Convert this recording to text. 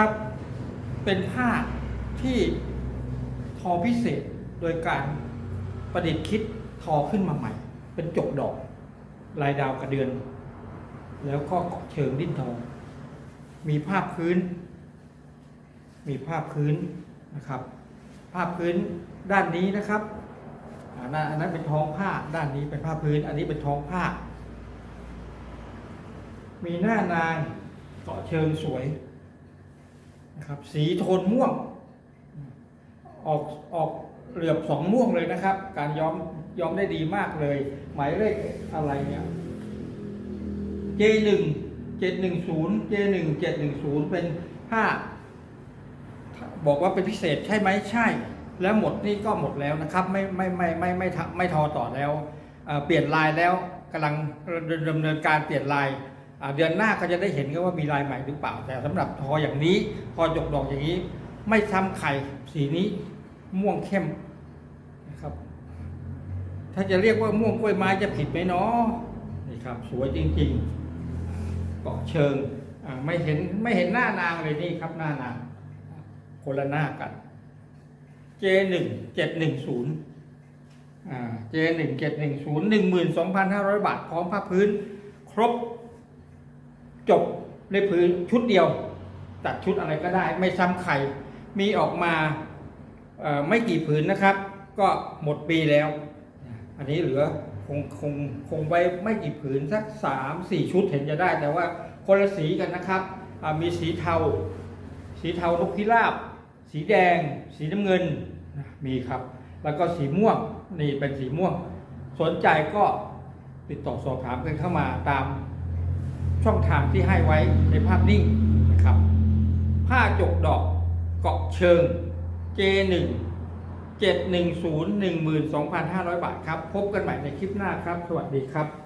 ครับ เป็นผ้าที่ทอพิเศษโดยการประดิษฐ์คิดทอขึ้นมาใหม่ เป็นจกดอก ลายดาวกระเดือน แล้วก็เกาะเชิงดิ้นทอง มีภาพพื้น มีภาพพื้นนะครับ ภาพพื้นด้านนี้นะครับด้านอันนั้นเป็นท้องผ้าด้านนี้เป็นผ้าพื้น อันนี้เป็นท้องผ้า มีหน้านางเกาะเชิงสวย นะครับ สีโทนม่วง ออกออกเหลือบสองม่วงเลยนะครับ การย้อมย้อมได้ดีมากเลย หมายเลขอะไรเนี่ย J1 710 J1 710 เป็นผ้าบอกว่าเป็นพิเศษใช่ไหมใช่ แล้วหมดนี่ก็หมดแล้วนะครับ ไม่ไม่ไม่ไม่ไม่ไม่ทอต่อแล้ว เปลี่ยนลายแล้วกำลังดำเนินการเปลี่ยนลาย เดือนหน้าก็จะได้เห็นกันว่ามีลายใหม่หรือเปล่า แต่สำหรับทออย่างนี้ทอจกดอกอย่างนี้ ไม่ซ้ำไข่สีนี้ม่วงเข้มนะครับ ถ้าจะเรียกว่าม่วงกล้วยไม้จะผิดไหมเนาะนี่ครับ สวยจริงๆเกาะเชิงไม่เห็นไม่เห็นหน้านางเลยนี่ครับหน้านางคนละหน้ากัน J1 710อ่า J1 710 12,500บาทพร้อมผ้าพื้น ครบ จบในพื้นชุดเดียว ตัดชุดอะไรก็ได้ ไม่ซ้ำใครมีออกมาไม่กี่ผืนนะครับ ก็หมดปีแล้ว อันนี้เหลือคงคงคงไว้ไม่กี่ผืนสักสามสี่ชุดเห็นจะได้ แต่ว่าคนละสีกันนะครับ มีสีเทา สีเทานกพิราบ สีแดง สีน้ำเงินมีครับ แล้วก็สีม่วงนี่เป็นสีม่วง สนใจก็ติดต่อสอบถามกันเข้ามาตาม ช่องทางที่ให้ไว้ในภาพนิ่งนะครับ ผ้าจกดอกเกาะเชิง J1 710 12,500 บาทครับ พบกันใหม่ในคลิปหน้าครับ สวัสดีครับ